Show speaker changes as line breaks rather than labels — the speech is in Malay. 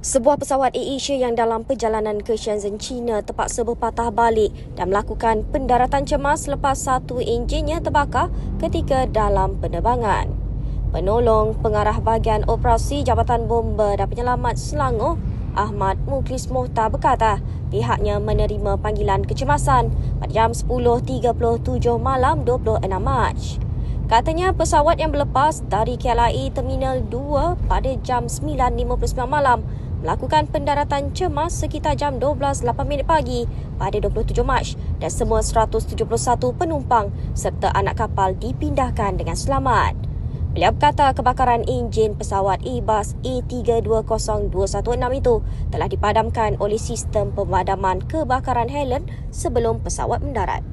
Sebuah pesawat AirAsia yang dalam perjalanan ke Shenzhen, China terpaksa berpatah balik dan melakukan pendaratan cemas selepas satu enjinnya terbakar ketika dalam penerbangan. Penolong pengarah bahagian operasi Jabatan Bomba dan Penyelamat Selangor, Ahmad Muklis Mohtar berkata pihaknya menerima panggilan kecemasan pada jam 10.37 malam 26 Mac. Katanya pesawat yang berlepas dari KLIA Terminal 2 pada jam 9.59 malam melakukan pendaratan cemas sekitar jam 12.08 minit pagi pada 27 Mac dan semua 171 penumpang serta anak kapal dipindahkan dengan selamat. Beliau berkata kebakaran enjin pesawat Airbus A320-216 itu telah dipadamkan oleh sistem pemadaman kebakaran Helen sebelum pesawat mendarat.